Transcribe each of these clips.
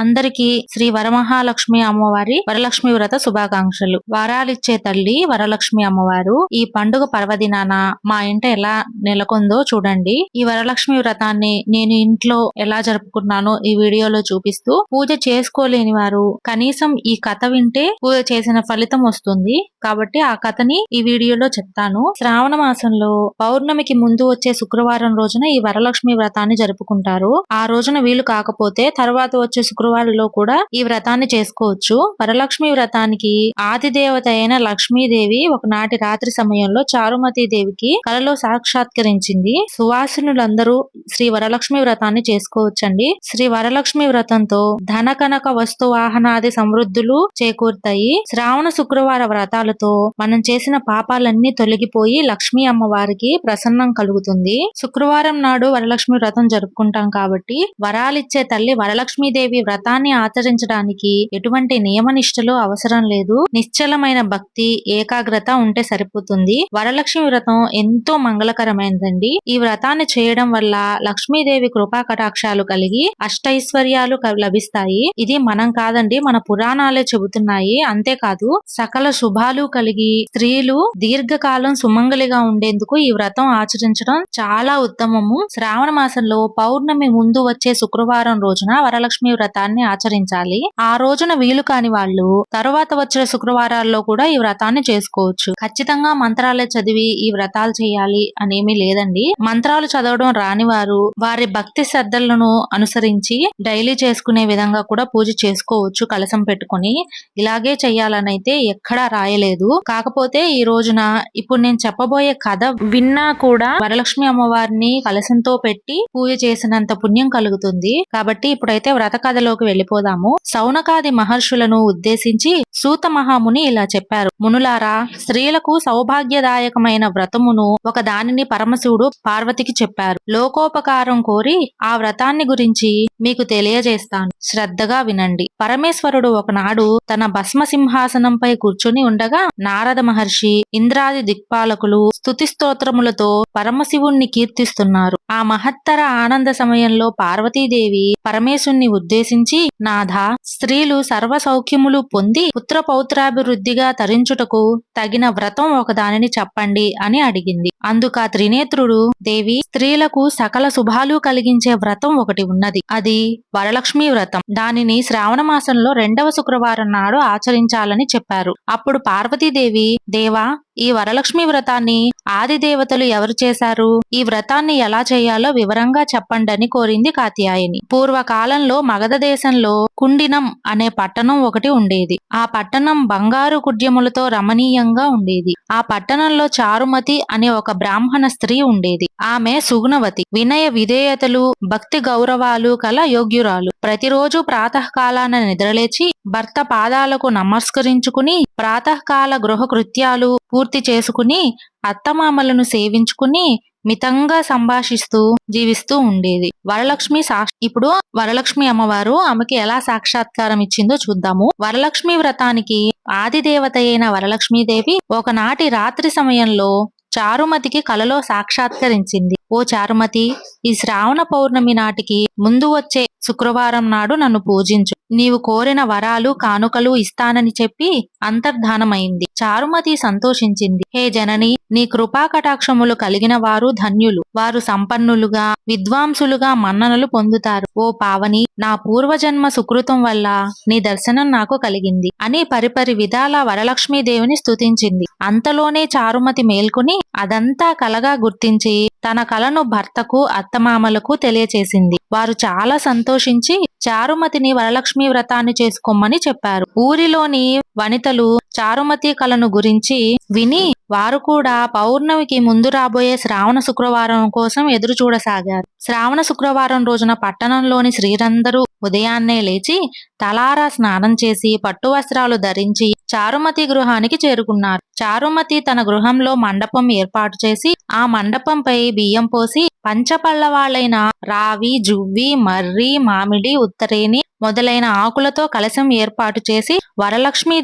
అందరికీ శ్రీ వరమహాలక్ష్మి అమ్మవారి వరలక్ష్మి వ్రత శుభాకాంక్షలు. వరాలిచ్చే తల్లి వరలక్ష్మి అమ్మవారు ఈ పండుగ పర్వదినాన మా ఇంట ఎలా నెలకొందో చూడండి. ఈ వరలక్ష్మి వ్రతాన్ని నేను ఇంట్లో ఎలా జరుపుకున్నానో ఈ వీడియోలో చూపిస్తూ పూజ చేసుకోలేని వారు కనీసం ఈ కథ వింటే పూజ చేసిన ఫలితం వస్తుంది. కాబట్టి ఆ కథని ఈ వీడియోలో చెప్తాను. శ్రావణ మాసంలో పౌర్ణమికి ముందు వచ్చే శుక్రవారం రోజున ఈ వరలక్ష్మి వ్రతాన్ని జరుపుకుంటారు. ఆ రోజున వీలు కాకపోతే తర్వాత వచ్చే శుక్రవారంలో కూడా ఈ వ్రతాన్ని చేసుకోవచ్చు. వరలక్ష్మి వ్రతానికి ఆది దేవత అయిన లక్ష్మీదేవి ఒకనాటి రాత్రి సమయంలో చారుమతి దేవికి కలలో సాక్షాత్కరించింది. సువాసినులందరూ శ్రీ వరలక్ష్మి వ్రతాన్ని చేసుకోవచ్చండి. శ్రీ వరలక్ష్మి వ్రతంతో ధన కనక వస్తు వాహనాది సమృద్ధులు చేకూరుతాయి. శ్రావణ శుక్రవార వ్రతాలతో మనం చేసిన పాపాలన్నీ తొలగిపోయి లక్ష్మీ అమ్మవారికి ప్రసన్నం కలుగుతుంది. శుక్రవారం నాడు వరలక్ష్మి వ్రతం జరుపుకుంటాం కాబట్టి వరాలిచ్చే తల్లి వరలక్ష్మీదేవి వ్రతాన్ని ఆచరించడానికి ఎటువంటి నియమనిష్టలు అవసరం లేదు. నిశ్చలమైన భక్తి ఏకాగ్రత ఉంటే సరిపోతుంది. వరలక్ష్మి వ్రతం ఎంతో మంగళకరమైనదండి. ఈ వ్రతాన్ని చేయడం వల్ల లక్ష్మీదేవి కృపా కటాక్షాలు కలిగి అష్టైశ్వర్యాలు లభిస్తాయి. ఇది మనం కాదండి మన పురాణాలే చెబుతున్నాయి. అంతేకాదు సకల శుభాలు కలిగి స్త్రీలు దీర్ఘకాలం సుమంగలిగా ఉండేందుకు ఈ వ్రతం ఆచరించడం చాలా ఉత్తమము. శ్రావణ మాసంలో పౌర్ణమి ముందు వచ్చే శుక్రవారం రోజున వరలక్ష్మి వ్రతాన్ని ఆచరించాలి. ఆ రోజున వీలు కాని వాళ్ళు తరువాత వచ్చిన శుక్రవారాల్లో కూడా ఈ వ్రతాన్ని చేసుకోవచ్చు. ఖచ్చితంగా మంత్రాలే చదివి ఈ వ్రతాలు చేయాలి అనేమీ లేదండి. మంత్రాలు చదవడం రాని వారు వారి భక్తి శ్రద్ధలను అనుసరించి డైలీ చేసుకునే విధంగా కూడా పూజ చేసుకోవచ్చు కలసం పెట్టుకొని. ఇలాగే చెయ్యాలని అయితే ఎక్కడా రాయలేదు. కాకపోతే ఈ రోజున ఇప్పుడు నేను చెప్పబోయే కథ విన్నా కూడా వరలక్ష్మి అమ్మవారిని కలసంతో పెట్టి పూజ చేసినంత పుణ్యం కలుగుతుంది. కాబట్టి ఇప్పుడైతే వ్రత కథలోకి వెళ్ళిపోదాము. సౌనకాది మహర్షులను ఉద్దేశించి సూత మహాముని ఇలా చెప్పారు. మునులారా స్త్రీలకు సౌభాగ్యదాయకమైన వ్రతమును ఒక దానిని పరమశివుడు పార్వతికి చెప్పారు. లోకోపకారం కోరి ఆ వ్రతాన్ని గురించి మీకు తెలియజేస్తాను. శ్రద్ధగా వినండి. పరమేశ్వరుడు ఒకనాడు తన భస్మ సింహాసనంపై కూర్చుని ఉండగా నారద మహర్షి ఇంద్రాది దిక్పాలకులు స్తుతి స్తోత్రములతో పరమశివుణ్ణి కీర్తిస్తున్నారు. ఆ మహత్తర ఆనంద సమయంలో పార్వతీదేవి పరమేశుణ్ణి ఉద్దేశించి నాథ స్త్రీలు సర్వ సౌఖ్యములు పొంది పుత్రపౌత్రాభివృద్ధిగా తరించుటకు తగిన వ్రతం ఒకదానిని చెప్పండి అని అడిగింది. అందుక త్రినేత్రుడు దేవి స్త్రీలకు సకల శుభాలు కలిగించే వ్రతం ఒకటి ఉన్నది. అది వరలక్ష్మి వ్రతం. దానిని శ్రావణ మాసంలో రెండవ శుక్రవారం నాడు ఆచరించాలని చెప్పారు. అప్పుడు పార్వతీదేవి దేవా ఈ వరలక్ష్మి వ్రతాన్ని ఆది దేవతలు ఎవరు చేశారు? ఈ వ్రతాన్ని ఎలా చేయాలో వివరంగా చెప్పండని కోరింది కాత్యాయని. పూర్వకాలంలో మగధ దేశంలో కుండినం అనే పట్టణం ఒకటి ఉండేది. ఆ పట్టణం బంగారు కుడ్యములతో రమణీయంగా ఉండేది. ఆ పట్టణంలో చారుమతి అనే ఒక బ్రాహ్మణ స్త్రీ ఉండేది. ఆమె సుగుణవతి. వినయ విధేయతలు భక్తి గౌరవాలు కల యోగ్యురాలు. ప్రతిరోజు ప్రాతకాలాన నిద్రలేచి భర్త పాదాలకు నమస్కరించుకుని ప్రాతకాల గృహ కృత్యాలు పూర్తి చేసుకుని అత్తమామలను సేవించుకుని మితంగా సంభాషిస్తూ జీవిస్తూ ఉండేది. వరలక్ష్మి సాక్ష ఇప్పుడు వరలక్ష్మి అమ్మవారు ఆమెకి ఎలా సాక్షాత్కారం ఇచ్చిందో చూద్దాము. వరలక్ష్మి వ్రతానికి ఆదిదేవత అయిన వరలక్ష్మీదేవి ఒకనాటి రాత్రి సమయంలో చారుమతికి కలలో సాక్షాత్కరించింది. ఓ చారుమతి ఈ శ్రావణ పౌర్ణమి నాటికి ముందు వచ్చే శుక్రవారం నాడు నన్ను పూజించు. నీవు కోరిన వరాలు కానుకలు ఇస్తానని చెప్పి అంతర్ధానమైంది. చారుమతి సంతోషించింది. హే జనని నీ కృపా కటాక్షములు కలిగిన వారు ధన్యులు. వారు సంపన్నులుగా విద్వాంసులుగా మన్ననలు పొందుతారు. ఓ పావని నా పూర్వజన్మ సుకృతం వల్ల నీ దర్శనం నాకు కలిగింది. అని పరిపరి విధాల వరలక్ష్మీదేవిని స్తుతించింది. అంతలోనే చారుమతి మేల్కొని అదంతా కలగా గుర్తించి తన కలను భర్తకు అత్తమామలకు తెలియచేసింది. వారు చాలా సంతోషించి చారుమతిని వరలక్ష్మి వ్రతాన్ని చేసుకోమని చెప్పారు. ఊరిలోని వనితలు చారుమతి కలను గురించి విని వారు కూడా పౌర్ణమికి ముందు రాబోయే శ్రావణ శుక్రవారం కోసం ఎదురు చూడసాగారు. శ్రావణ శుక్రవారం రోజున పట్టణంలోని స్త్రీలందరూ ఉదయాన్నే లేచి తలారా స్నానం చేసి పట్టు వస్త్రాలు ధరించి చారుమతి గృహానికి చేరుకున్నారు. చారుమతి తన గృహంలో మండపం ఏర్పాటు చేసి ఆ మండపంపై బియ్యం పోసి పంచపల్లవాళ్ళైన రావి జువ్వి మర్రి మామిడి ఉత్తరేని మొదలైన ఆకులతో కలశం ఏర్పాటు చేసి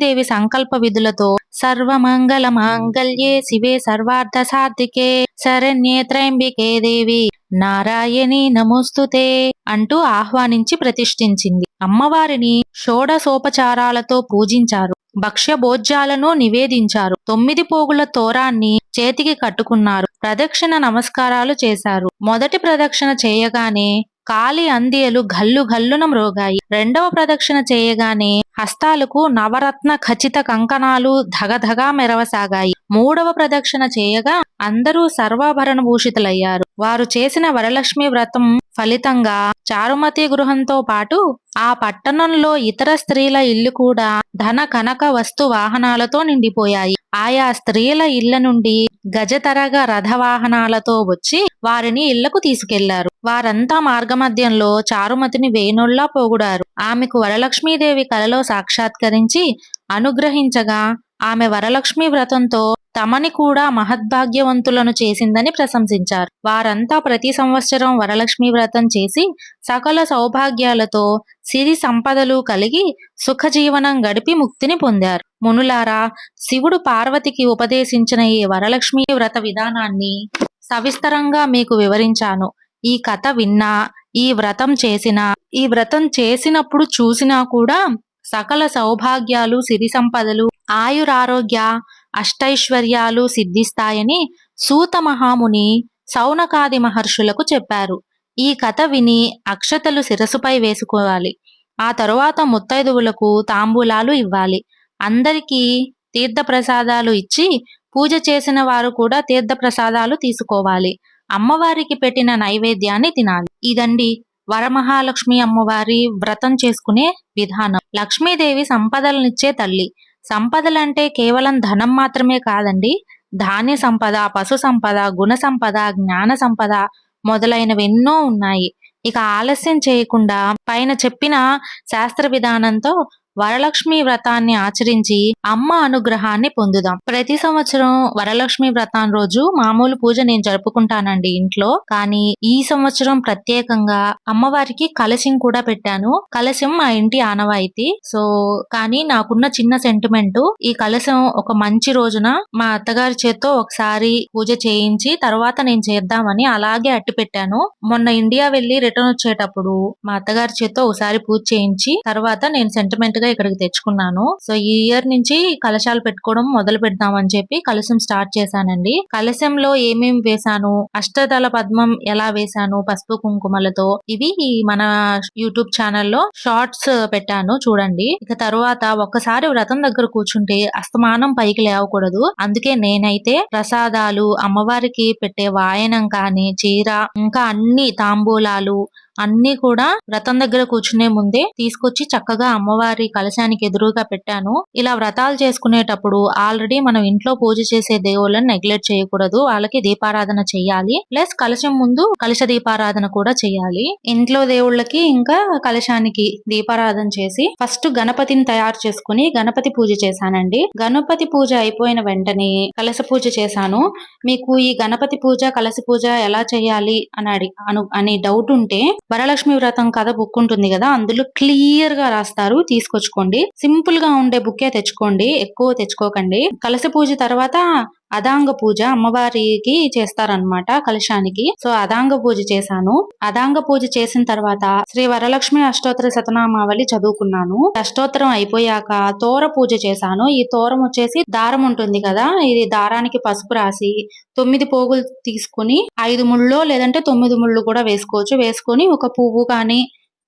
వరలక్ష్మీదేవి సంకల్ప విధులతో సర్వమంగళ మాంగళ్యే శివే సర్వార్థ సాధికే శరణ్యే త్రయంబికే దేవి. నారాయణి నమోస్తుతే అంటూ ఆహ్వానించి ప్రతిష్ఠించింది. అమ్మవారిని షోడసోపచారాలతో పూజించారు. భక్ష్య భోజ్యాలను నివేదించారు. తొమ్మిది పోగుల తోరాన్ని చేతికి కట్టుకున్నారు. ప్రదక్షిణ నమస్కారాలు చేశారు. మొదటి ప్రదక్షిణ చేయగానే కాలి అందియలు గల్లు గల్లున మ్రోగాయి. రెండవ ప్రదక్షిణ చేయగానే హస్తాలకు నవరత్న ఖచ్చిత కంకణాలు ధగధగా మెరవసాగాయి. మూడవ ప్రదక్షిణ చేయగా అందరూ సర్వాభరణ భూషితులయ్యారు వారు చేసిన వరలక్ష్మి వ్రతం ఫలితంగా చారుమతి గృహంతో పాటు ఆ పట్టణంలో ఇతర స్త్రీల ఇల్లు కూడా ధన కనక వస్తు వాహనాలతో నిండిపోయాయి. ఆయా స్త్రీల ఇళ్ళ నుండి గజతరగా రథవాహనాలతో వచ్చి వారిని ఇళ్ళకు తీసుకెళ్ళారు. వారంతా మార్గమధ్యంలో చారుమతిని వేణుల్లా పోగుడారు. ఆమెకు వరలక్ష్మీదేవి కలలో సాక్షాత్కరించి అనుగ్రహించగా ఆమె వరలక్ష్మి వ్రతంతో తమని కూడా మహద్భాగ్యవంతులను చేసిందని ప్రశంసించారు. వారంతా ప్రతి సంవత్సరం వరలక్ష్మి వ్రతం చేసి సకల సౌభాగ్యాలతో సిరి సంపదలు కలిగి సుఖజీవనం గడిపి ముక్తిని పొందారు. మునులారా శివుడు పార్వతికి ఉపదేశించిన ఈ వరలక్ష్మి వ్రత విధానాన్ని సవిస్తరంగా మీకు వివరించాను. ఈ కథ విన్నా ఈ వ్రతం చేసినా ఈ వ్రతం చేసినప్పుడు చూసినా కూడా సకల సౌభాగ్యాలు సిరి సంపదలు ఆయురారోగ్య అష్టైశ్వర్యాలు సిద్ధిస్తాయని సూత మహాముని సౌనకాది మహర్షులకు చెప్పారు. ఈ కథ విని అక్షతలు శిరసుపై వేసుకోవాలి. ఆ తరువాత ముత్తైదువులకు తాంబూలాలు ఇవ్వాలి. అందరికీ తీర్థప్రసాదాలు ఇచ్చి పూజ చేసిన వారు కూడా తీర్థప్రసాదాలు తీసుకోవాలి. అమ్మవారికి పెట్టిన నైవేద్యాన్ని తినాలి. ఇదండి వరమహాలక్ష్మి అమ్మవారి వ్రతం చేసుకునే విధానం. లక్ష్మీదేవి సంపదలనిచ్చే తల్లి. సంపదలంటే కేవలం ధనం మాత్రమే కాదండి. ధాన్య సంపద పశు సంపద గుణ సంపద జ్ఞాన సంపద మొదలైనవి ఎన్నో ఉన్నాయి. ఇక ఆలస్యం చేయకుండా పైన చెప్పిన శాస్త్ర విధానంతో వరలక్ష్మి వ్రతాన్ని ఆచరించి అమ్మ అనుగ్రహాన్ని పొందుదాం. ప్రతి సంవత్సరం వరలక్ష్మి వ్రతాన్ రోజు మామూలు పూజ నేను జరుపుకుంటానండి ఇంట్లో. కానీ ఈ సంవత్సరం ప్రత్యేకంగా అమ్మవారికి కలశం కూడా పెట్టాను. కలశం మా ఇంటి ఆనవాయితీ. సో కానీ నాకున్న చిన్న సెంటిమెంట్ ఈ కలశం ఒక మంచి రోజున మా అత్తగారి చేత్తో ఒకసారి పూజ చేయించి తర్వాత నేను చేద్దామని అలాగే అట్టి పెట్టాను. మొన్న ఇండియా వెళ్ళి రిటర్న్ వచ్చేటప్పుడు మా అత్తగారి చేత్తో ఒకసారి పూజ చేయించి తర్వాత నేను సెంటిమెంట్ గా ఇక్కడికి తెచ్చుకున్నాను. సో ఈ ఇయర్ నుంచి కలశాలు పెట్టుకోవడం మొదలు పెడదామని చెప్పి కలశం స్టార్ట్ చేశానండి. కలశంలో ఏమేమి వేశాను? అష్టదళ పద్మం ఎలా వేశాను? పసుపు కుంకుమలతో ఇవి మన యూట్యూబ్ ఛానల్లో షార్ట్స్ పెట్టాను చూడండి. ఇక తరువాత ఒక్కసారి వ్రతం దగ్గర కూర్చుంటే అస్తమానం పైకి లేవకూడదు. అందుకే నేనైతే ప్రసాదాలు అమ్మవారికి పెట్టే వాయనం కానీ చీర ఇంకా అన్ని తాంబూలాలు అన్ని కూడా వ్రతం దగ్గర కూర్చునే ముందే తీసుకొచ్చి చక్కగా అమ్మవారి కలశానికి ఎదురుగా పెట్టాను. ఇలా వ్రతాలు చేసుకునేటప్పుడు ఆల్రెడీ మనం ఇంట్లో పూజ చేసే దేవుళ్ళని నెగ్లెక్ట్ చేయకూడదు. వాళ్ళకి దీపారాధన చేయాలి. ప్లస్ కలశం ముందు కలశ దీపారాధన కూడా చేయాలి. ఇంట్లో దేవుళ్ళకి ఇంకా కలశానికి దీపారాధన చేసి ఫస్ట్ గణపతిని తయారు చేసుకుని గణపతి పూజ చేశానండి. గణపతి పూజ అయిపోయిన వెంటనే కలశ పూజ చేశాను. మీకు ఈ గణపతి పూజ కలశ పూజ ఎలా చేయాలి అని అడి అను అని డౌట్ ఉంటే వరలక్ష్మి వ్రతం కథ బుక్ ఉంటుంది కదా అందులో క్లియర్గా రాస్తారు. తీసుకొచ్చుకోండి. సింపుల్గా ఉండే బుక్కే తెచ్చుకోండి. ఎక్కువ తెచ్చుకోకండి. కలసి పూజ తర్వాత అదాంగ పూజ అమ్మవారికి చేస్తారనమాట కలశానికి. సో అదాంగ పూజ చేశాను. అదాంగ పూజ చేసిన తర్వాత శ్రీ వరలక్ష్మి అష్టోత్తర శతనామావళి చదువుకున్నాను. అష్టోత్తరం అయిపోయాక తోర పూజ చేశాను. ఈ తోరం వచ్చేసి దారం ఉంటుంది కదా ఇది దారానికి పసుపు రాసి తొమ్మిది పోగులు తీసుకుని ఐదు ముళ్ళు లేదంటే తొమ్మిది ముళ్ళు కూడా వేసుకోవచ్చు. వేసుకొని ఒక పువ్వు కానీ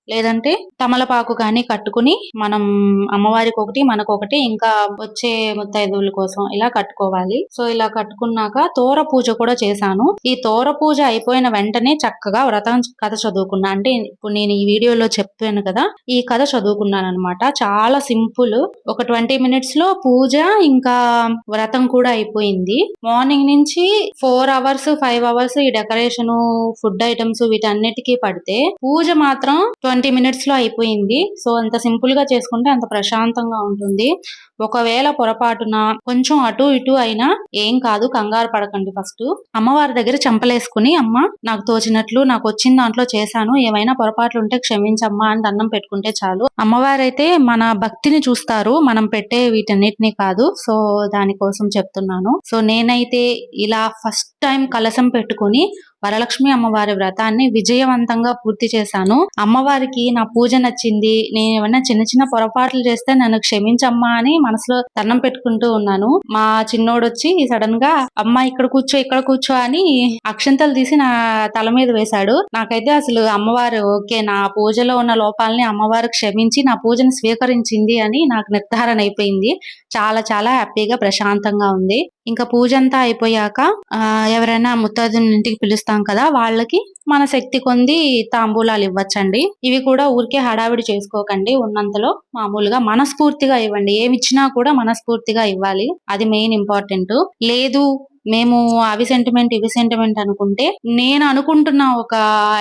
లేదంటే తమలపాకు కానీ కట్టుకుని మనం అమ్మవారికి ఒకటి మనకు ఒకటి ఇంకా వచ్చే ముత్తైదువుల కోసం ఇలా కట్టుకోవాలి. సో ఇలా కట్టుకున్నాక తోర పూజ కూడా చేశాను. ఈ తోర పూజ అయిపోయిన వెంటనే చక్కగా వ్రతం కథ చదువుకున్నా. అంటే ఇప్పుడు నేను ఈ వీడియోలో చెప్పాను కదా ఈ కథ చదువుకున్నాను అనమాట చాలా సింపుల్. ఒక ట్వంటీ మినిట్స్లో పూజ ఇంకా వ్రతం కూడా అయిపోయింది. మార్నింగ్ నుంచి ఫోర్ అవర్స్ ఫైవ్ అవర్స్ ఈ డెకరేషన్ ఫుడ్ ఐటమ్స్ వీటన్నిటికీ పడితే పూజ మాత్రం ట్వంటీ మినిట్స్లో అయిపోయింది. సో అంత సింపుల్గా చేసుకుంటే అంత ప్రశాంతంగా ఉంటుంది. ఒకవేళ పొరపాటున కొంచెం అటు ఇటు అయినా ఏం కాదు కంగారు పడకండి ఫస్ట్. అమ్మవారి దగ్గర చెంపలేసుకుని అమ్మ నాకు తోచినట్లు నాకు వచ్చిన దాంట్లో చేశాను. ఏమైనా పొరపాట్లు ఉంటే క్షమించమ్మా అని దండం పెట్టుకుంటే చాలు. అమ్మవారైతే మన భక్తిని చూస్తారు. మనం పెట్టే వీటన్నిటిని కాదు. సో దానికోసం చెప్తున్నాను. సో నేనైతే ఇలా ఫస్ట్ టైం కలసం పెట్టుకుని వరలక్ష్మి అమ్మవారి వ్రతాన్ని విజయవంతంగా పూర్తి చేశాను. అమ్మవారికి నా పూజ నచ్చింది. నేను ఏమైనా చిన్న చిన్న పొరపాట్లు చేస్తే నన్ను క్షమించమ్మా అని మనసులో దండం పెట్టుకుంటూ ఉన్నాను. మా చిన్నోడు వచ్చి సడన్గా అమ్మ ఇక్కడ కూర్చో ఇక్కడ కూర్చో అని అక్షంతలు తీసి నా తల మీద వేశాడు. నాకైతే అసలు అమ్మవారు ఓకే నా పూజలో ఉన్న లోపాలని అమ్మవారు క్షమించి నా పూజను స్వీకరించింది అని నాకు నిర్ధారణ అయిపోయింది. చాలా చాలా హ్యాపీగా ప్రశాంతంగా ఉంది. ఇంకా పూజ అంతా అయిపోయాక ఆ, ఎవరైనా ముత్తైదుని ఇంటికి పిలుస్తాం కదా వాళ్ళకి మన శక్తి కొంది తాంబూలాలు ఇవ్వచ్చండి. ఇవి కూడా ఊరికే హడావిడి చేసుకోకండి. ఉన్నంతలో మామూలుగా మనస్ఫూర్తిగా ఇవ్వండి. ఏమిచ్చినా కూడా మనస్ఫూర్తిగా ఇవ్వాలి. అది మెయిన్ ఇంపార్టెంట్. లేదు మేము అవి సెంటిమెంట్ ఇవి సెంటిమెంట్ అనుకుంటే నేను అనుకుంటున్న ఒక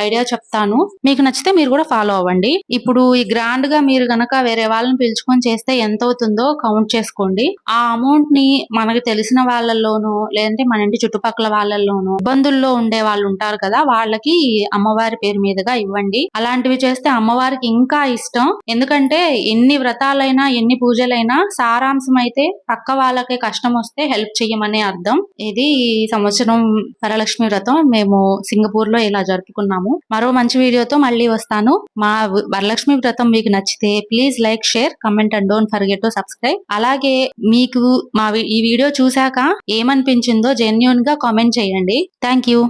ఐడియా చెప్తాను. మీకు నచ్చితే మీరు కూడా ఫాలో అవ్వండి. ఇప్పుడు ఈ గ్రాండ్గా మీరు గనక వేరే వాళ్ళని పిలుచుకొని చేస్తే ఎంత అవుతుందో కౌంట్ చేసుకోండి. ఆ అమౌంట్ని మనకు తెలిసిన వాళ్ళల్లోనూ లేదంటే మన ఇంటి చుట్టుపక్కల వాళ్ళల్లోనూ ఇబ్బందుల్లో ఉండే వాళ్ళు ఉంటారు కదా వాళ్ళకి అమ్మవారి పేరు మీదుగా ఇవ్వండి. అలాంటివి చేస్తే అమ్మవారికి ఇంకా ఇష్టం. ఎందుకంటే ఎన్ని వ్రతాలైనా ఎన్ని పూజలైనా సారాంశం అయితే పక్క వాళ్ళకి కష్టం వస్తే హెల్ప్ చెయ్యమనే అర్థం. ఇది ఈ సంవత్సరం వరలక్ష్మి వ్రతం. మేము సింగపూర్లో ఇలా జరుపుకున్నాము. మరో మంచి వీడియోతో మళ్ళీ వస్తాను. మా వరలక్ష్మి వ్రతం మీకు నచ్చితే please like share comment and don't forget to subscribe. అలాగే మీకు మా ఈ వీడియో చూశాక ఏమనిపించిందో జెన్యున్గా కామెంట్ చేయండి. Thank you.